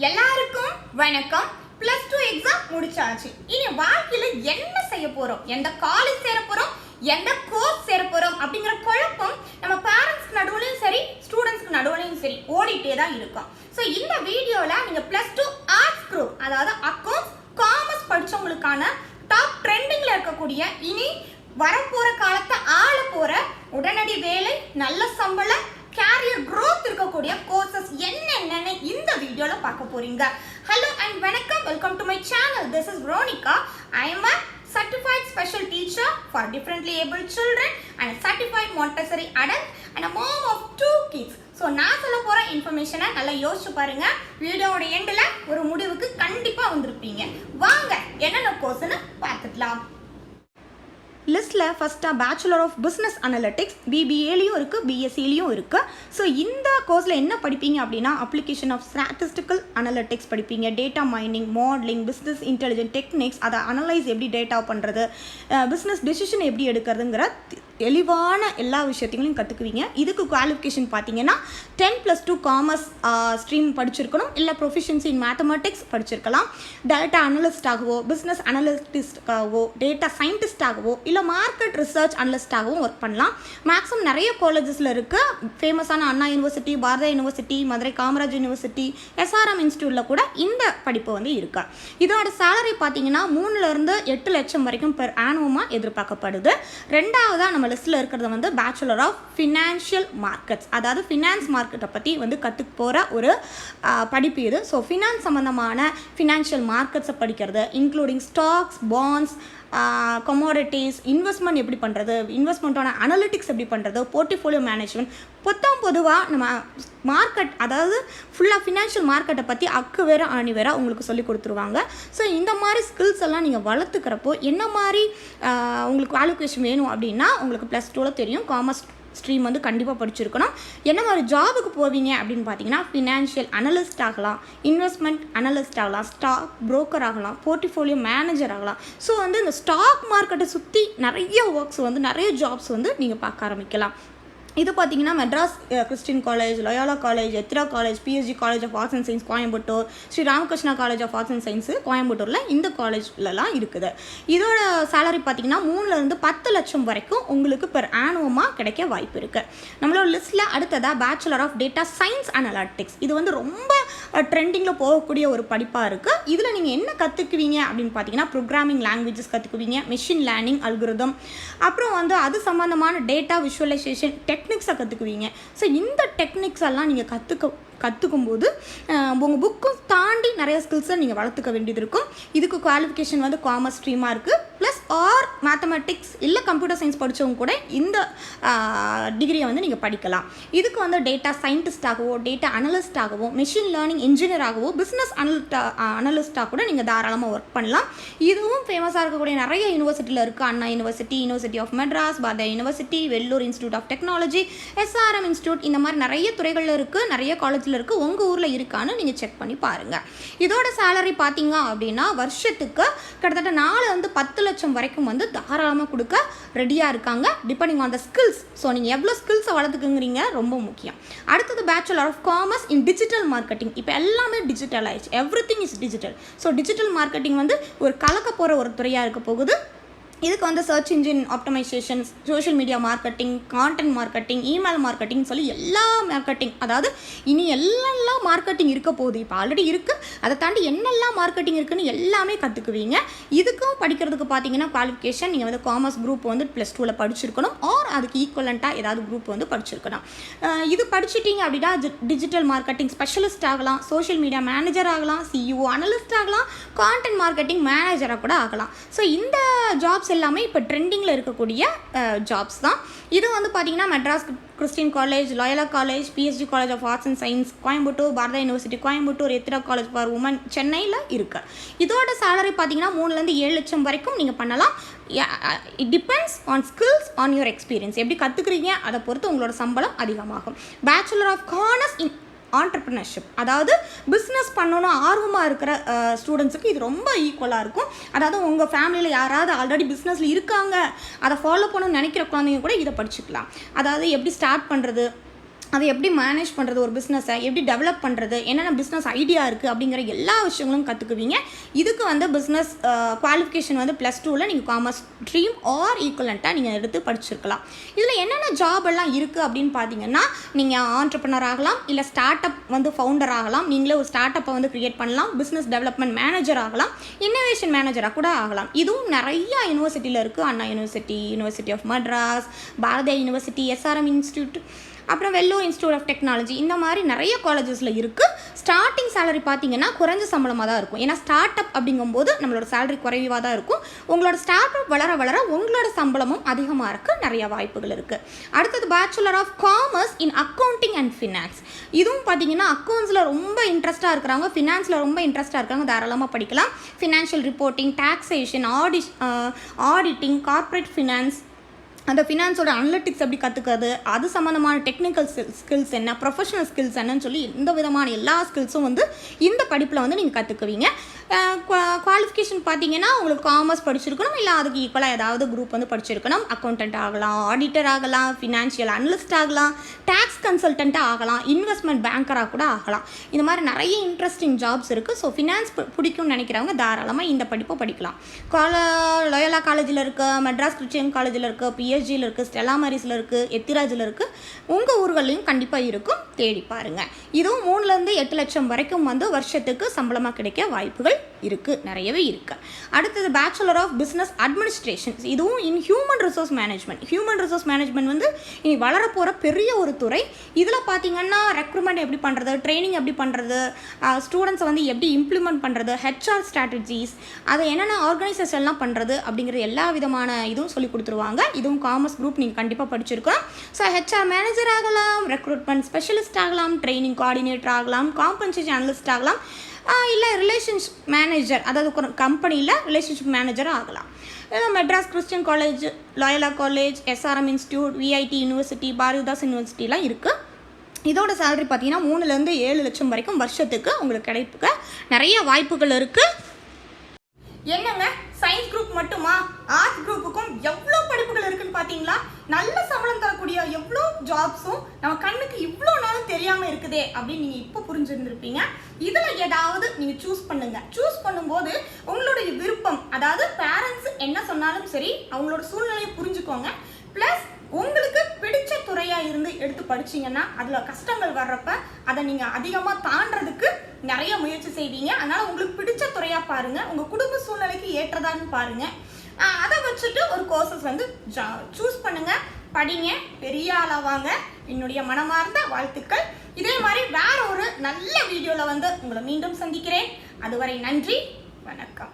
எல்லாருக்கும் வணக்கம். Plus two exam முடிச்சாச்சு. இனி வாழ்க்கையில என்ன செய்ய போறோம்? எந்த காலேஜ் சேர போறோம்? எந்த கோர்ஸ் சேர போறோம்? அப்படிங்கிற குழப்பம் நம்ம பேரண்ட்ஸ்க்கு நடுவுலையும் சரி ஸ்டூடெண்ட்ஸ்க்கு நடுவுலையும் சரி ஓடிட்டே தான் இருக்கும். ஸோ இந்த வீடியோல நீங்க பிளஸ் டூ ஆர்ட்ஸ் குரூப் அதாவது அக்கௌண்ட்ஸ் காமர்ஸ் படிச்சவங்களுக்கான டாப் ட்ரெண்டிங்ல இருக்கக்கூடிய இனி வரப்போற காலத்தை ஆள போற உடனடி வேலை நல்ல சம்பளம் கேரியர் க்ரோத் இருக்கக்கூடிய கோர்சஸ் என்னென்னு இந்த வீடியோவில் பார்க்க போறீங்க. ஹலோ அண்ட் வணக்கம். Welcome to my channel this is Ronika I am a certified special teacher for differently able children and a certified Montessori adult and a mom of two kids. So நான் சொல்ல போகிற இன்ஃபர்மேஷனை நல்லா யோசிச்சு பாருங்க. வீடியோட எண்டில் ஒரு முடிவுக்கு கண்டிப்பாக வந்திருப்பீங்க. வாங்க என்னென்ன கோர்ஸ்னு பார்த்துக்கலாம். லிஸ்ட்டில் ஃபஸ்ட்டாக பேச்சுலர் ஆஃப் பிஸ்னஸ் அனலிட்டிக்ஸ் பிபிஏலையும் இருக்குது பிஎஸ்சிலையும் இருக்குது ஸோ இந்த கோர்ஸில் என்ன படிப்பீங்க அப்படின்னா அப்ளிகேஷன் ஆஃப் ஸ்டாட்டிஸ்டிக்கல் அனலிட்டிக்ஸ் படிப்பீங்க. Data mining modelling business intelligent techniques அதை அனலைஸ் எப்படி டேட்டா பண்ணுறது பிஸ்னஸ் டெசிஷன் எப்படி எடுக்கிறதுங்கிற தெளிவான எல்லா விஷயத்தையும் கற்றுக்குவீங்க இதுக்கு குவாலிஃபிகேஷன் பார்த்தீங்கன்னா ten plus two commerce stream படிச்சிருக்கணும். இல்லை ப்ரொஃபிஷியன்சி இன் மேத்தமெட்டிக்ஸ் படிச்சிருக்கலாம். டேட்டா அனலிஸ்டாகவோ பிஸ்னஸ் அனலிஸ்டிஸ்டாகவோ டேட்டா சயின்டிஸ்டாகவோ இல்லை மார்க்கெட் ரிசர்ச் அனலிஸ்டாகவும் ஒர்க் பண்ணலாம். மேக்ஸிமம் நிறைய காலேஜஸில் இருக்குது ஃபேமஸான Anna university Bharath university Madurai Kamaraj university SRM இன்ஸ்டியூட்டில் கூட இந்த படிப்பு வந்து இருக்குது இதோட சேலரி பார்த்தீங்கன்னா மூணுலேருந்து எட்டு லட்சம் வரைக்கும் பெர் ஆனுவமாக எதிர்பார்க்கப்படுது. ரெண்டாவதாக நம்ம லிஸ்ட்டில் இருக்கிறது வந்து பேச்சுலர் ஆஃப் ஃபினான்ஷியல் மார்க்கெட்ஸ் அதாவது ஃபினான்ஸ் மார்க்கெட்டை பற்றி வந்து கற்றுக்க போகிற ஒரு படிப்பு இது. ஸோ ஃபினான்ஸ் சம்மந்தமான ஃபினான்ஷியல் மார்க்கெட்ஸை படிக்கிறது including stocks bonds commodities investment எப்படி பண்ணுறது இன்வெஸ்ட்மெண்ட்டோட அனலிட்டிக்ஸ் எப்படி பண்ணுறது போர்ட்டிஃபோலியோ மேனேஜ்மெண்ட் பொத்தம் பொதுவாக நம்ம மார்க்கெட் அதாவது ஃபுல்லாக ஃபினான்ஷியல் மார்க்கெட்டை பற்றி அக்கு வேற ஆணி வேற உங்களுக்கு சொல்லி கொடுத்துருவாங்க. ஸோ இந்த மாதிரி ஸ்கில்ஸ் எல்லாம் நீங்கள் வளர்த்துக்கிறப்போ என்ன மாதிரி உங்களுக்கு குவாலிஃபிகேஷன் வேணும் அப்படின்னா உங்களுக்கு ப்ளஸ் டூவில் தெரியும். காமர்ஸ் ஸ்ட்ரீம் வந்து கண்டிப்பாக படிச்சிருக்கணும். என்ன மாதிரி ஜாபுக்கு போவீங்க அப்படின்னு பார்த்தீங்கன்னா ஃபினான்ஷியல் அனலிஸ்ட் ஆகலாம் இன்வெஸ்ட்மெண்ட் அனலிஸ்ட் ஆகலாம் ஸ்டாக் புரோக்கர் ஆகலாம் போர்ட்ஃபோலியோ மேனேஜர் ஆகலாம். ஸோ வந்து இந்த ஸ்டாக் மார்க்கெட்டை சுற்றி நிறைய ஒர்க்ஸ் வந்து நிறைய ஜாப்ஸ் வந்து நீங்கள் பார்க்க ஆரம்பிக்கலாம். இது பார்த்தீங்கன்னா Madras Christian college Loyola college எத்ரா college PSG college of arts and science Coimbatore Sri Ramakrishna college of arts and science கோயம்புத்தூரில் இந்த காலேஜ்லலாம் இருக்குது. இதோட சேலரி பார்த்தீங்கன்னா மூணுலேருந்து பத்து லட்சம் வரைக்கும் உங்களுக்கு பெர் ஆனுவமாக கிடைக்க வாய்ப்பு இருக்குது நம்மளோட லிஸ்ட்டில் அடுத்ததாக bachelor of data science analytics இது வந்து ரொம்ப ட்ரெண்டிங்கில் போகக்கூடிய ஒரு படிப்பாக இருக்குது இதில் நீங்கள் என்ன கற்றுக்குவீங்க அப்படின்னு பார்த்தீங்கன்னா ப்ரோக்ராமிங் லாங்குவேஜஸ் கற்றுக்குவீங்க மிஷின் லேர்னிங் அல்குருதம் அப்புறம் வந்து அது சம்மந்தமான டேட்டா விஷுவலைசேஷன் டெக் டெக்னிக்ஸை கற்றுக்குவீங்க ஸோ இந்த டெக்னிக்ஸ் எல்லாம் நீங்கள் கற்றுக்க கற்றுக்கும் போது உங்கள் புக்கும் தாண்டி நிறைய ஸ்கில்ஸை நீங்கள் வளர்த்துக்க வேண்டியது இருக்கும். இதுக்கு குவாலிஃபிகேஷன் வந்து காமர்ஸ் ஸ்ட்ரீமாக இருக்குது ஆர் மேத்தமெட்டிக்ஸ் இல்லை கம்ப்யூட்டர் சயின்ஸ் படித்தவங்க கூட இந்த டிகிரியை வந்து நீங்கள் படிக்கலாம். இதுக்கு வந்து டேட்டா சயின்டிஸ்டாகவோ டேட்டா அனலிஸ்டாகவோ மிஷின் லேர்னிங் இன்ஜினியராகவோ பிஸ்னஸ் அனலிஸ்டா அனலிஸ்டாக கூட நீங்கள் தாராளமாக ஒர்க் பண்ணலாம். இதுவும் ஃபேமஸாக இருக்கக்கூடிய நிறைய யூனிவர்சிட்டியில் இருக்குது Anna university university of Madras Bharath university Vellore institute of technology SRM institute இந்த மாதிரி நிறைய துறைகளில் இருக்குது நிறைய காலேஜில் இருக்குது உங்கள் ஊரில் இருக்கான்னு நீங்கள் செக் பண்ணி பாருங்கள் இதோட சேலரி பார்த்தீங்க அப்படின்னா வருஷத்துக்கு கிட்டத்தட்ட நாலு வந்து பத்து லட்சம் வரைக்கும் வந்து தாராளமாக கொடுக்க ரெடியாக இருக்காங்க. Depending on the skills so நீங்கள் எவ்வளோ ஸ்கில்ஸை வளர்த்துக்குங்கிறீங்க ரொம்ப முக்கியம். அடுத்தது bachelor of commerce in digital marketing இப்போ எல்லாமே டிஜிட்டல் ஆயிடுச்சு. Everything is digital so digital marketing வந்து ஒரு கலக்க போகிற ஒரு துறையாக இருக்க போகுது. இதுக்கு வந்து search engine optimization social media marketing content marketing email marketing சொல்லி எல்லா மார்க்கெட்டிங் அதாவது இனி எல்லாம் மார்க்கெட்டிங் இருக்க போகுது இப்போ ஆல்ரெடி இருக்குது அதை தாண்டி என்னெல்லாம் மார்க்கெட்டிங் இருக்குன்னு எல்லாமே கற்றுக்குவீங்க இதுக்கும் படிக்கிறதுக்கு பார்த்தீங்கன்னா குவாலிஃபிகேஷன் நீங்கள் வந்து காமர்ஸ் குரூப் வந்து ப்ளஸ் டூவில் படிச்சிருக்கணும். ஆர் அதுக்கு ஈக்குவலண்ட்டாக ஏதாவது குரூப் வந்து படிச்சிருக்கணும். இது படிச்சிட்டிங்க அப்படின்னா டிஜிட்டல் மார்க்கெட்டிங் ஸ்பெஷலிஸ்ட் ஆகலாம் சோஷியல் மீடியா மேனேஜர் ஆகலாம் சிஇஓ அனலிஸ்ட் ஆகலாம். கான்டென்ட் மார்க்கெட்டிங் மேனேஜராக கூட ஆகலாம். ஸோ இந்த ஜாப்ஸ் எல்லாமே இப்போ ட்ரெண்டிங்கில் இருக்கக்கூடிய ஜாப்ஸ் தான். இது வந்து பார்த்தீங்கன்னா Madras Christian college Loyola college PSG college of arts and science Coimbatore Bharatha university Coimbatore Ethiraj college for women சென்னையில் இருக்குது இதோட சேலரி பார்த்தீங்கன்னா மூணுலேருந்து ஏழு லட்சம் வரைக்கும் நீங்கள் பண்ணலாம். It depends on skills on your experience எப்படி கற்றுக்குறீங்க அதை பொறுத்து உங்களோட சம்பளம் அதிகமாகும். Bachelor of commerce in entrepreneurship அதாவது பிஸ்னஸ் பண்ணணும் ஆர்வமாக இருக்கிற ஸ்டூடெண்ட்ஸுக்கு இது ரொம்ப ஈக்குவலாக இருக்கும். அதாவது உங்கள் ஃபேமிலியில் யாராவது ஆல்ரெடி பிஸ்னஸில் இருக்காங்க அதை ஃபாலோ பண்ணணும்னு நினைக்கிற குழந்தைங்க கூட இதை படிச்சுக்கலாம். அதாவது எப்படி ஸ்டார்ட் பண்ணுறது அதை எப்படி மேனேஜ் பண்ணுறது ஒரு பிஸ்னஸை எப்படி டெவலப் பண்ணுறது என்னென்ன பிஸ்னஸ் ஐடியா இருக்குது அப்படிங்கிற எல்லா விஷயங்களும் கற்றுக்குவீங்க இதுக்கு வந்து பிஸ்னஸ் குவாலிஃபிகேஷன் வந்து ப்ளஸ் டூவில் நீங்கள் காமர்ஸ் ஸ்ட்ரீம் ஆர் ஈக்குவலண்ட்டாக நீங்கள் எடுத்து படிச்சிருக்கலாம். இதில் என்னென்ன ஜாப் எல்லாம் இருக்குது அப்படின்னு பார்த்தீங்கன்னா நீங்கள் ஆண்டர்பனர் ஆகலாம் இல்லை ஸ்டார்ட் அப் வந்து ஃபவுண்டர் ஆகலாம் நீங்களே ஒரு ஸ்டார்ட் அப்பை வந்து க்ரியேட் பண்ணலாம் பிஸ்னஸ் டெவலப்மெண்ட் மேனேஜர் ஆகலாம் இன்னோவேஷன் மேனேஜராக கூட ஆகலாம். இதுவும் நிறையா யூனிவர்சிட்டியில் இருக்குது Anna university university of Madras Bharathiya university SRM institute அப்புறம் வெள்ளூர் இன்ஸ்டியூட் ஆஃப் டெக்னாலஜி இந்த மாதிரி நிறைய காலேஜஸில் இருக்குது ஸ்டார்டிங் சேலரி பார்த்தீங்கன்னா குறைஞ்ச சம்பளமாக தான் இருக்கும். ஏன்னா ஸ்டார்ட் அப் அப்படிங்கும்போது நம்மளோட சேலரி குறைவாக தான் இருக்கும். உங்களோட ஸ்டார்ட் அப் வளர வளர உங்களோட சம்பளமும் அதிகமாக இருக்க நிறைய வாய்ப்புகள் இருக்குது அடுத்தது bachelor of commerce in accounting and finance இதுவும் பார்த்தீங்கன்னா அக்கௌண்ட்ஸில் ரொம்ப இன்ட்ரெஸ்ட்டாக இருக்கிறவங்க ஃபினான்ஸில் ரொம்ப இன்ட்ரெஸ்ட்டாக இருக்காங்க தாராளமாக படிக்கலாம். ஃபினான்ஷியல் ரிப்போர்ட்டிங் டாக்ஸேஷன் ஆடி ஆடிட்டிங் கார்ப்பரேட் ஃபினான்ஸ் அந்த ஃபினான்ஸோட அனலிட்டிக்ஸ் எப்படி கற்றுக்கிறது அது சம்மந்தமான டெக்னிக்கல் ஸ்கில்ஸ் என்ன ப்ரொஃபஷனல் ஸ்கில்ஸ் என்னன்னு சொல்லி இந்த விதமான எல்லா ஸ்கில்ஸும் வந்து இந்த படிப்பில் வந்து நீங்கள் கற்றுக்குவீங்க குவாலிஃபிகேஷன் பார்த்தீங்கன்னா உங்களுக்கு காமர்ஸ் படிச்சிருக்கணும் இல்லை அதுக்கு ஈக்குவலாக ஏதாவது குரூப் வந்து படிச்சிருக்கணும். அக்கௌண்டன்ட் ஆகலாம் ஆடிட்டர் ஆகலாம் ஃபினான்ஷியல் அனலிஸ்ட் ஆகலாம் டேக்ஸ் கன்சல்டண்ட்டாக ஆகலாம் இன்வெஸ்ட்மெண்ட் பேங்கராக கூட ஆகலாம். இந்த மாதிரி நிறைய இன்ட்ரெஸ்டிங் ஜாப்ஸ் இருக்குது ஸோ ஃபினான்ஸ் பிடிக்கும்னு நினைக்கிறவங்க தாராளமாக இந்த படிப்பை படிக்கலாம். கால லோயலா காலேஜில் இருக்குது மெட்ராஸ் கிறிஸ்டியன் காலேஜில் இருக்குது பிஹெச்டியில் இருக்குது ஸ்டெலா இருக்குது எத்திராஜில் இருக்குது உங்கள் ஊர்களையும் கண்டிப்பாக இருக்கும். தேடி பாருங்கள் இதுவும் மூணுலேருந்து எட்டு லட்சம் வரைக்கும் வந்து வருஷத்துக்கு சம்பளமாக கிடைக்க வாய்ப்புகள் இருக்குது நிறையவே இருக்குது அடுத்தது பேச்சுலர் ஆஃப் பிஸ்னஸ் அட்மினிஸ்ட்ரேஷன் இதுவும் in human resource management human resource management வந்து இனி வளரப்போகிற பெரிய ஒரு துறை. இதில் பார்த்தீங்கன்னா ரெக்ரூட்மெண்ட் எப்படி பண்ணுறது ட்ரைனிங் எப்படி பண்ணுறது ஸ்டூடெண்ட்ஸை வந்து எப்படி இம்ப்ளிமெண்ட் பண்ணுறது ஹெச்ஆர் ஸ்ட்ராட்டஜிஸ் அதை என்னென்ன ஆர்கனைசேஷன்லாம் பண்ணுறது அப்படிங்கிற எல்லா விதமான இதுவும் சொல்லி கொடுத்துருவாங்க. இதுவும் காமர்ஸ் குரூப் நீங்கள் கண்டிப்பாக படிச்சிருக்கோம் ஸோ ஹெச்ஆர் மேனேஜர் ஆகலாம் ரெக்ரூட்மெண்ட் ஸ்பெஷலிஸ்ட் ஆகலாம் ட்ரைனிங் கோஆர்டினேட்டர் ஆகலாம் காம்பன்சேஷன் அனலிஸ்ட் ஆகலாம். இல்லை ரிலேஷன்ஷிப் மேனேஜர் அதாவது கம்பெனியில் ரிலேஷன்ஷிப் மேனேஜராக ஆகலாம். Madras Christian college Loyola college SRM institute VIT university Bharathidas யூனிவர்சிட்டிலாம் இருக்குது இதோட சேலரி பார்த்தீங்கன்னா மூணுலேருந்து ஏழு லட்சம் வரைக்கும் வருஷத்துக்கு உங்களுக்கு கிடைப்புக்க நிறைய வாய்ப்புகள் இருக்குது என்னங்க? சயின்ஸ் குரூப் மட்டுமா? ஆர்ட் குரூப்புக்கும் எவ்வளோ படிப்புகள் இருக்குன்னு பார்த்தீங்களா நல்ல சம்பளம் தரக்கூடிய எவ்வளோ ஜாப்ஸும் நம்ம கண்ணுக்கு இவ்வளோ நாளும் தெரியாமல் இருக்குதே அப்படின்னு நீங்கள் இப்போ புரிஞ்சிருந்திருப்பீங்க. இதில் ஏதாவது நீங்கள் சூஸ் பண்ணுங்க. சூஸ் பண்ணும்போது உங்களுடைய விருப்பம் அதாவது பேரண்ட்ஸ் என்ன சொன்னாலும் சரி அவங்களோட சூழ்நிலையை புரிஞ்சுக்கோங்க. ப்ளஸ் உங்களுக்கு பிடிச்ச துறையாக இருந்து எடுத்து படிச்சீங்கன்னா அதில் கஷ்டங்கள் வர்றப்ப அதை நீங்கள் அதிகமாக தாண்டதுக்கு நிறைய முயற்சி செய்வீங்க. அதனால் உங்களுக்கு பிடிச்ச துறையாக பாருங்கள் உங்கள் குடும்ப சூழ்நிலைக்கு ஏற்றதான்னு பாருங்கள் அதை வச்சுட்டு ஒரு கோர்சஸ் வந்து சூஸ் பண்ணுங்கள் படிங்க பெரிய ஆளாவாங்க என்னுடைய மனமார்ந்த வாழ்த்துக்கள். இதே மாதிரி வேற ஒரு நல்ல வீடியோவில் வந்து உங்களை மீண்டும் சந்திக்கிறேன். அதுவரை நன்றி வணக்கம்.